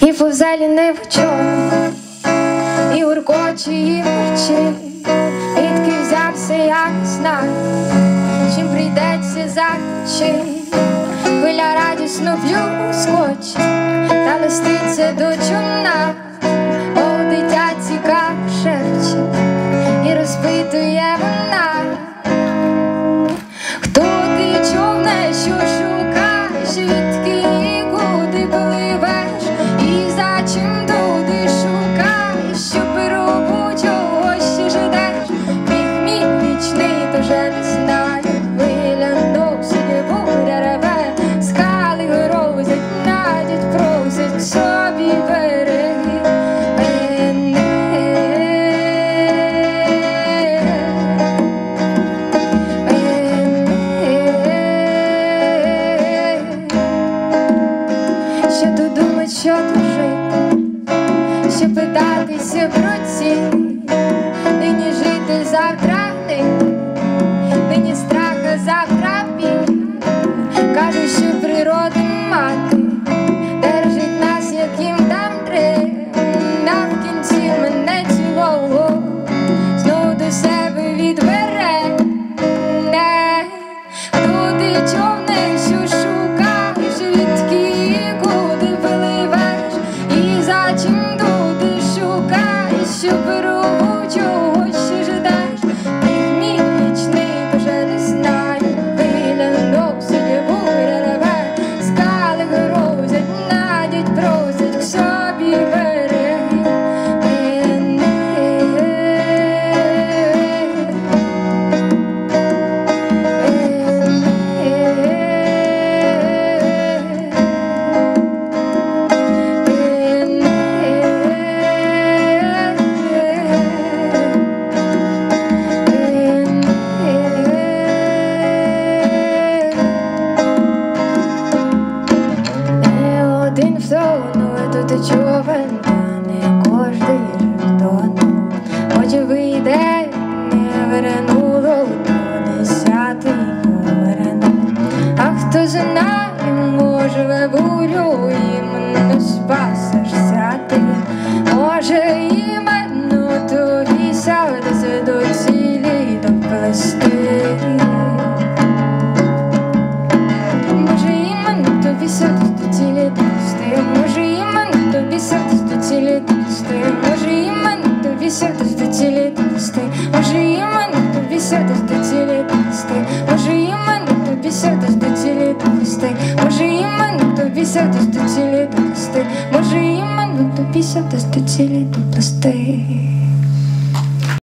І повзалі не чорно, і уркоче, і мурчить, Відки взявся, я не знаю, чим прийдеться закінчить. Хвиля радісно плюскоче, та листиться до чуна, мов дитя цікаво шепче, і розпитує вона. Що тут жити, що питатися про ці, нині жити завтра Super. Човен, та не кожний жетон Отже вийде, не вернуло, то десятий повернув. А хто знає, може бурю їм не ти. До цілі допусти, може іменно тобі сядеш до цілі допусти, може іменно тобі сядеш до цілі допусти, може іменно тобі сядеш до цілі допусти, може іменно тобі сядеш до цілі доплести.